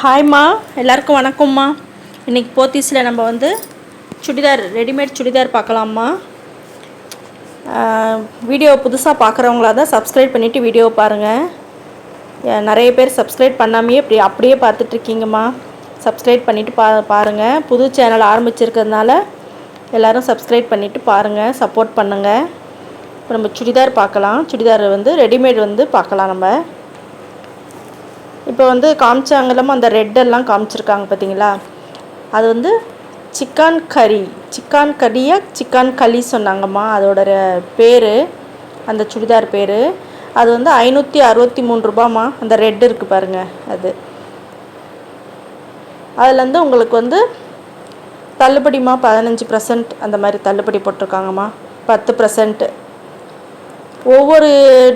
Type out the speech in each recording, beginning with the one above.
ஹாய்மா எல்லாருக்கும் வணக்கம்மா இன்றைக்கி போத்தீஸில் நம்ம வந்து சுடிதார் ரெடிமேட் சுடிதார் பார்க்கலாம்மா வீடியோ புதுசாக பார்க்குறவங்களா தான் சப்ஸ்கிரைப் பண்ணிவிட்டு வீடியோ பாருங்கள் நிறைய பேர் சப்ஸ்கிரைப் பண்ணாமையே இப்படி அப்படியே பார்த்துட்ருக்கீங்கம்மா சப்ஸ்கிரைப் பண்ணிவிட்டு பா பாருங்கள் புது சேனல் ஆரம்பிச்சிருக்கிறதுனால எல்லோரும் சப்ஸ்கிரைப் பண்ணிவிட்டு பாருங்கள் சப்போர்ட் பண்ணுங்கள் இப்போ நம்ம சுடிதார் பார்க்கலாம். சுடிதார் வந்து ரெடிமேட் வந்து பார்க்கலாம் நம்ம. இப்போ வந்து காமிச்சாங்கல்லாம அந்த ரெட்டெல்லாம் காமிச்சிருக்காங்க பார்த்தீங்களா அது வந்து சிக்கன் கறி. சிக்கன் கறியை சிக்கன் களி சொன்னாங்கம்மா. அதோட பேர் அந்த சுடிதார் பேர். அது வந்து ஐநூற்றி அறுபத்தி மூணு ரூபாம்மா. அந்த ரெட் இருக்குது பாருங்கள் அது. அதுலேருந்து உங்களுக்கு வந்து தள்ளுபடிமா பதினஞ்சு பர்சன்ட் அந்த மாதிரி தள்ளுபடி போட்டிருக்காங்கம்மா. பத்து பர்சன்ட்டு ஒவ்வொரு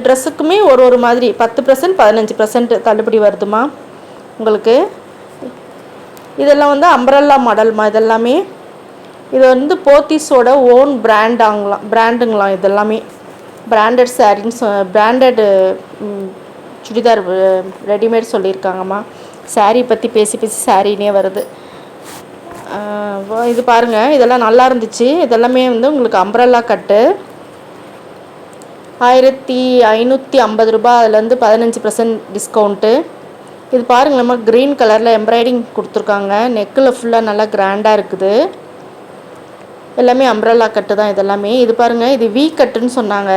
ட்ரெஸ்ஸுக்குமே ஒரு ஒரு மாதிரி பத்து பர்சன்ட் பதினஞ்சு பர்சன்ட் தள்ளுபடி வருதுமா உங்களுக்கு. இதெல்லாம் வந்து அம்பரல்லா மாடல்மா இதெல்லாமே. இது வந்து போத்தீஸோட ஓன் பிராண்டாங்களாம் பிராண்டுங்களாம் இதெல்லாமே. பிராண்டட் சாரீன்னு பிராண்டடு சுடிதார் ரெடிமேட் சொல்லியிருக்காங்கம்மா. சாரீ பற்றி பேசி பேசி சாரீனே வருது. இது பாருங்கள் இதெல்லாம் நல்லா இருந்துச்சு. இதெல்லாமே வந்து உங்களுக்கு அம்பரல்லா கட்டு ஆயிரத்தி ஐநூற்றி ஐம்பது ரூபா அதுலேருந்து பதினஞ்சு பர்சன்ட் டிஸ்கவுண்ட்டு இது பாருங்களேம்மா க்ரீன் கலரில் எம்ப்ராய்டிங் கொடுத்துருக்காங்க. நெக்கில் ஃபுல்லாக நல்லா கிராண்டாக இருக்குது. எல்லாமே அம்ப்ரல்லா கட்டு தான் இதெல்லாமே. இது பாருங்கள் இது வீ கட்டுன்னு சொன்னாங்க.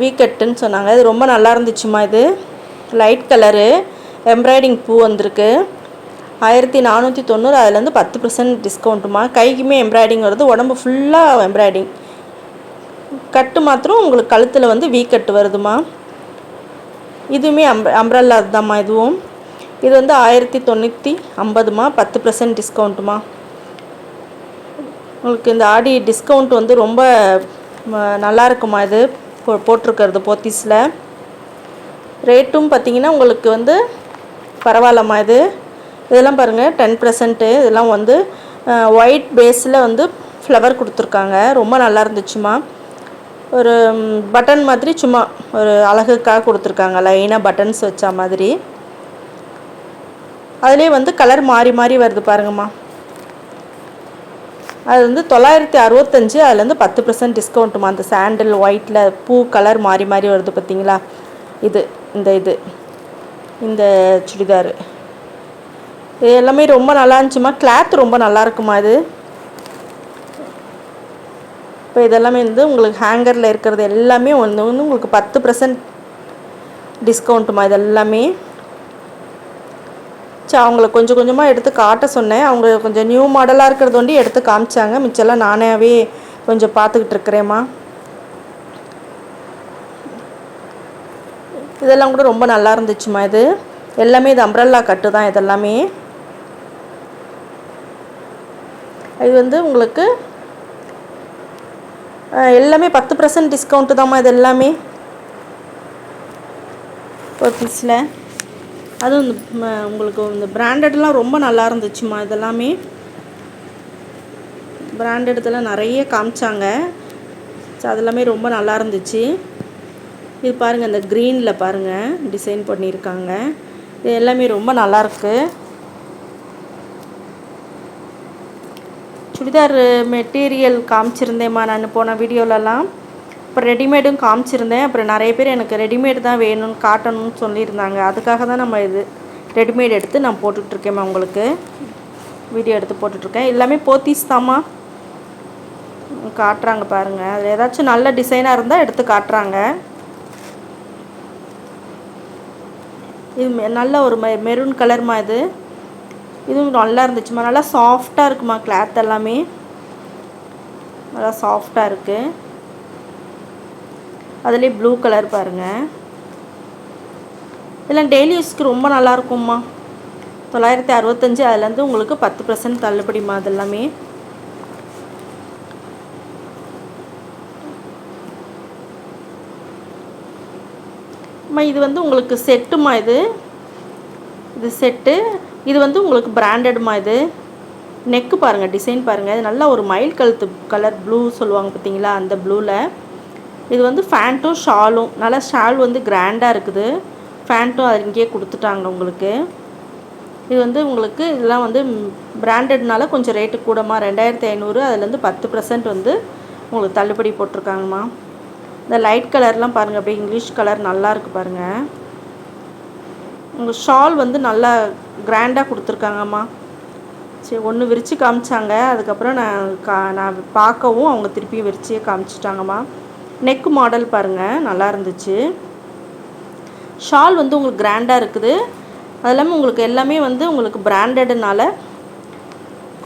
வீ கட்டுன்னு சொன்னாங்க. இது ரொம்ப நல்லா இருந்துச்சுமா இது. லைட் கலரு எம்ப்ராய்டிங் பூ வந்திருக்கு. ஆயிரத்தி நானூற்றி தொண்ணூறு அதுலேருந்து பத்து பர்சன்ட் டிஸ்கவுண்ட்டுமா கைக்குமே எம்ப்ராய்டிங் வருது. உடம்பு ஃபுல்லாக எம்ப்ராய்டிங் கட்டு மாத்திரம் உங்களுக்கு கழுத்தில் வந்து வீ கட்டு வருதுமா இதுவுமே அம் அம்ப்ரல்லா தான்மா இதுவும். இது வந்து ஆயிரத்தி தொண்ணூற்றி ஐம்பதுமா? பத்து பர்சன்ட் டிஸ்கவுண்ட்டுமா உங்களுக்கு இந்த ஆடி டிஸ்கவுண்ட் வந்து ரொம்ப நல்லா இருக்குமா இது. போ போட்டிருக்கிறது போத்தீஸில். ரேட்டும் பார்த்திங்கன்னா உங்களுக்கு வந்து பரவாயில்லம்மா இது. இதெல்லாம் பாருங்கள் டென் பர்சன்ட்டு இதெல்லாம் வந்து ஒயிட் பேஸில் வந்து ஃப்ளவர் கொடுத்துருக்காங்க. ரொம்ப நல்லா இருந்துச்சுமா ஒரு பட்டன் மாதிரி சும்மா ஒரு அழகுக்காக கொடுத்துருக்காங்க. லைனாக பட்டன்ஸ் வச்ச மாதிரி. அதுலேயே வந்து கலர் மாறி மாறி வருது பாருங்கம்மா. அது வந்து தொள்ளாயிரத்தி அறுபத்தஞ்சு அதுலேருந்து பத்து பர்சன்ட் டிஸ்கவுண்ட்டுமா அந்த சாண்டில் ஒயிட்டில் பூ கலர் மாறி மாறி வருது பார்த்தீங்களா இது இந்த இது. இந்த சுடிதார். இது எல்லாமே ரொம்ப நல்லா இருந்துச்சுமா கிளாத் ரொம்ப நல்லா இருக்குமா இது. இப்போ இதெல்லாமே வந்து உங்களுக்கு ஹேங்கரில் இருக்கிறது எல்லாமே வந்து வந்து உங்களுக்கு பத்து பர்சன்ட் டிஸ்கவுண்ட்டுமா இதெல்லாமே. சரி அவங்கள கொஞ்சம் கொஞ்சமாக எடுத்து காட்ட சொன்னேன். அவங்க கொஞ்சம் நியூ மாடலாக இருக்கிறது ஒண்டி எடுத்து காமிச்சாங்க. மிச்சம்லாம் நானாகவே கொஞ்சம் பார்த்துக்கிட்டு இருக்கிறேம்மா. இதெல்லாம் கூட ரொம்ப நல்லா இருந்துச்சுமா இது. எல்லாமே இது அம்ப்ரல்லா கட்டு தான் இதெல்லாமே. இது வந்து உங்களுக்கு எல்லாமே பத்து பர்சன்ட் டிஸ்கவுண்ட்டு தாம்மா இது எல்லாமே. பர்பீஸில் அதுவும் இந்த உங்களுக்கு இந்த பிராண்டட்லாம் ரொம்ப நல்லா இருந்துச்சுமா இதெல்லாமே. பிராண்டட்லாம் இதெல்லாம் நிறைய காமிச்சாங்க. ஸோ அதெல்லாமே ரொம்ப நல்லா இருந்துச்சு. இது பாருங்கள் இந்த க்ரீனில் பாருங்கள் டிசைன் பண்ணியிருக்காங்க. இது எல்லாமே ரொம்ப நல்லாயிருக்கு சுடிதார் மெட்டீரியல் காமிச்சிருந்தேம்மா நான் போன வீடியோலலாம். அப்புறம் ரெடிமேடும் காமிச்சிருந்தேன். அப்புறம் நிறைய பேர் எனக்கு ரெடிமேடு தான் வேணும்னு காட்டணும்னு சொல்லியிருந்தாங்க. அதுக்காக தான் நம்ம இது ரெடிமேட் எடுத்து நான் போட்டுட்ருக்கேம்மா உங்களுக்கு. வீடியோ எடுத்து போட்டுட்ருக்கேன். எல்லாமே போத்தீஸ் தாம்மா. காட்டுறாங்க பாருங்கள் அதில் ஏதாச்சும் நல்ல டிசைனாக இருந்தால் எடுத்து காட்டுறாங்க. இது நல்ல ஒரு மெ மெரூன் கலர்மா இது. இதுவும் நல்லா இருந்துச்சுமா. நல்லா சாஃப்டாக இருக்குமா கிளாத் எல்லாமே? நல்லா சாஃப்டாக இருக்குது அதுலேயே ப்ளூ கலர் பாருங்கள் இதெல்லாம் டெய்லி யூஸ்க்கு ரொம்ப நல்லாயிருக்கும்மா தொள்ளாயிரத்தி அறுபத்தஞ்சி அதுலேருந்து உங்களுக்கு பத்து பர்சன்ட் தள்ளுபடிமா அது எல்லாமே இது வந்து உங்களுக்கு செட்டுமா இது? இது செட்டு இது வந்து உங்களுக்கு பிராண்டடுமா இது. நெக்கு பாருங்கள் டிசைன் பாருங்கள் இது நல்லா ஒரு மயில் கழுத்து கலர் ப்ளூ சொல்லுவாங்க பார்த்தீங்களா அந்த ப்ளூவில் இது வந்து ஃபேண்ட்டும் ஷாலும் நல்லா ஷால் வந்து கிராண்டாக இருக்குது. ஃபேண்ட்டும் அது இங்கேயே கொடுத்துட்டாங்க உங்களுக்கு. இது வந்து உங்களுக்கு இதெல்லாம் வந்து பிராண்டட்னால கொஞ்சம் ரேட்டு கூடமா ரெண்டாயிரத்தி ஐநூறு அதுலேருந்து பத்து பர்சன்ட் வந்து உங்களுக்கு தள்ளுபடி போட்டிருக்காங்கம்மா. இந்த லைட் கலர்லாம் பாருங்கள் அப்படியே இங்கிலீஷ் கலர் நல்லாயிருக்கு பாருங்கள் உங்கள் ஷால் வந்து நல்லா கிராண்டாக கொடுத்துருக்காங்கம்மா. சரி ஒன்று விரித்து காமிச்சாங்க. அதுக்கப்புறம் நான் கா நான் பார்க்கவும் அவங்க திருப்பியும் விரிச்சே காமிச்சிட்டாங்கம்மா. நெக் மாடல் பாருங்கள் நல்லா இருந்துச்சு. ஷால் வந்து உங்களுக்கு கிராண்டாக இருக்குது. அது இல்லாமல் உங்களுக்கு எல்லாமே வந்து உங்களுக்கு பிராண்டடுனால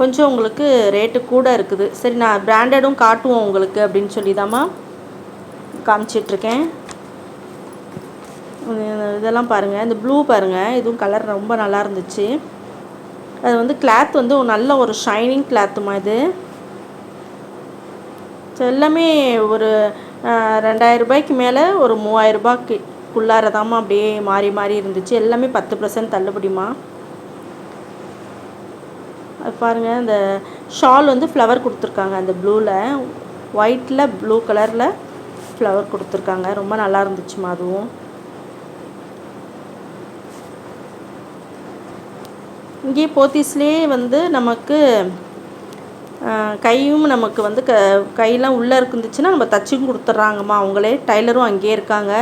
கொஞ்சம் உங்களுக்கு ரேட்டு கூட இருக்குது. சரி நான் பிராண்டடும் காட்டுவோம் உங்களுக்கு அப்படின்னு சொல்லி தாம்மா காமிச்சிட்ருக்கேன் இதெல்லாம் பாருங்கள் இந்த ப்ளூ பாருங்கள் இதுவும் கலர் ரொம்ப நல்லா இருந்துச்சு. அது வந்து கிளாத் வந்து நல்ல ஒரு ஷைனிங் கிளாத்துமா இது. ஸோ எல்லாமே ஒரு ரெண்டாயிரம் ரூபாய்க்கு மேலே ஒரு மூவாயிரம் ரூபாய்க்கு குள்ளாரதாம்மா அப்படியே மாறி மாறி இருந்துச்சு. எல்லாமே பத்து பர்சன்ட் தள்ளுபடிமா அது பாருங்கள் இந்த ஷால் வந்து ஃப்ளவர் கொடுத்துருக்காங்க. அந்த ப்ளூவில் ஒயிட்டில் ப்ளூ கலரில் ஃப்ளவர் கொடுத்துருக்காங்க. ரொம்ப நல்லா இருந்துச்சுமா அதுவும். இங்கேயே போத்தீஸ்லேயே வந்து நமக்கு கையும் நமக்கு வந்து க கையெல்லாம் உள்ளே இருந்துச்சுன்னா நம்ம தச்சும் கொடுத்துட்றாங்கம்மா. அவங்களே டைலரும் அங்கேயே இருக்காங்க.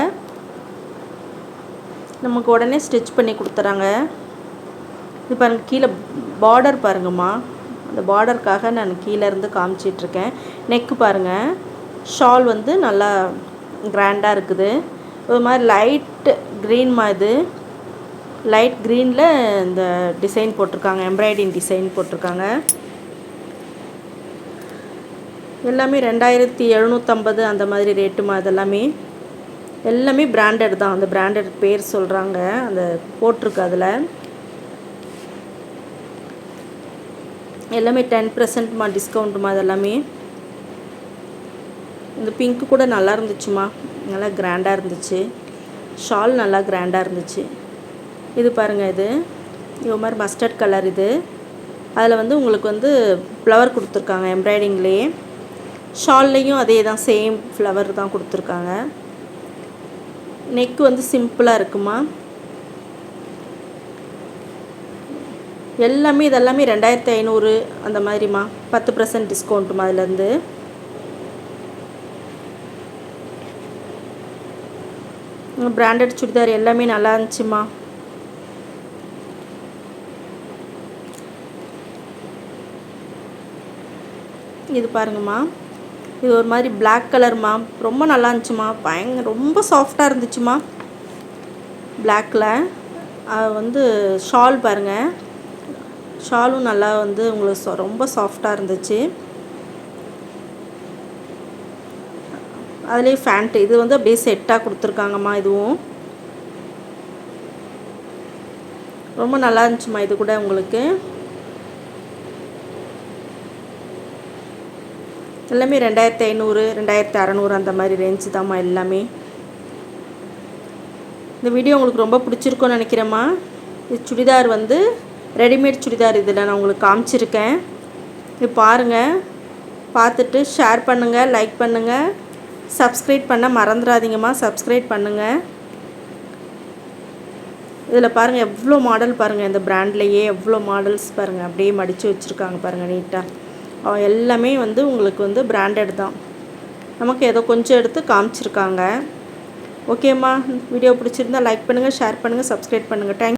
நமக்கு உடனே ஸ்டிச் பண்ணி கொடுத்துறாங்க இது பாருங்கள் கீழே பார்டர் பாருங்கம்மா. அந்த பார்டருக்காக நான் கீழே இருந்து காமிச்சிட்ருக்கேன். நெக்கு பாருங்கள் ஷால் வந்து நல்லா கிராண்டாக இருக்குது. ஒரு மாதிரி லைட்டு க்ரீன்மா இது. லைட் க்ரீனில் இந்த டிசைன் போட்டிருக்காங்க எம்ப்ராய்டிங் டிசைன் போட்டிருக்காங்க. எல்லாமே ரெண்டாயிரத்தி எழுநூற்றம்பது அந்த மாதிரி ரேட்டுமா இதெல்லாமே. எல்லாமே பிராண்டட் தான். அந்த பிராண்டட் பேர் சொல்கிறாங்க அந்த போட்டிருக்கு அதில். எல்லாமே டென் பர்சன்ட்மா டிஸ்கவுண்ட்டுமா அதெல்லாமே இந்த பிங்க்கு கூட நல்லா இருந்துச்சுமா. நல்லா கிராண்டாக இருந்துச்சு. ஷால் நல்லா கிராண்டாக இருந்துச்சு. இது பாருங்கள் இது. இது மாதிரி மஸ்டர்ட் கலர் இது. அதில் வந்து உங்களுக்கு வந்து ஃப்ளவர் கொடுத்துருக்காங்க எம்ப்ராய்டிங்லேயே ஷால்லையும் அதே தான் சேம் ஃப்ளவர் தான் கொடுத்துருக்காங்க. நெக் வந்து சிம்பிளாக இருக்குமா? எல்லாமே இதெல்லாமே ரெண்டாயிரத்தி ஐநூறு அந்த மாதிரிம்மா பத்து பர்சன்ட் டிஸ்கவுண்ட்டுமா அதுலேருந்து? பிராண்டட் சுடிதார் எல்லாமே நல்லா இருந்துச்சுமா? இது பாருங்கம்மா இது ஒரு மாதிரி பிளாக் கலர்மா ரொம்ப நல்லா இருந்துச்சுமா பயங்க ரொம்ப சாஃப்டாக இருந்துச்சுமா பிளாக்கில் அது வந்து ஷால் பாருங்கள் ஷாலும் நல்லா வந்து உங்களுக்கு ரொம்ப சாஃப்டாக இருந்துச்சு. அதுலேயே ஃபேண்ட்டு இது வந்து அப்படியே செட்டாக கொடுத்துருக்காங்கம்மா இதுவும். ரொம்ப நல்லா இருந்துச்சுமா இது கூட உங்களுக்கு. எல்லாமே ரெண்டாயிரத்தி ஐநூறு ரெண்டாயிரத்தி அறநூறு அந்த மாதிரி ரேஞ்சு தாம்மா எல்லாமே. இந்த வீடியோ உங்களுக்கு ரொம்ப பிடிச்சிருக்கும்னு நினைக்கிறேம்மா. இது சுடிதார் வந்து ரெடிமேட் சுடிதார் இதில் நான் உங்களுக்கு காமிச்சிருக்கேன். இது பாருங்கள் பார்த்துட்டு ஷேர் பண்ணுங்கள் லைக் பண்ணுங்கள் சப்ஸ்கிரைப் பண்ண மறந்துடாதீங்கம்மா. சப்ஸ்கிரைப் பண்ணுங்கள் இதில் பாருங்கள் எவ்வளோ மாடல் பாருங்கள் இந்த ப்ராண்ட்லேயே எவ்வளோ மாடல்ஸ் பாருங்கள் அப்படியே மடித்து வச்சுருக்காங்க பாருங்கள் நீட்டாக எல்லாமே வந்து உங்களுக்கு வந்து பிராண்டட் தான். நமக்கு ஏதோ கொஞ்சம் எடுத்து காமிச்சிருக்காங்க. ஓகேம்மா வீடியோ பிடிச்சிருந்தா லைக் பண்ணுங்கள் ஷேர் பண்ணுங்கள் சப்ஸ்கிரைப் பண்ணுங்கள் தேங்க்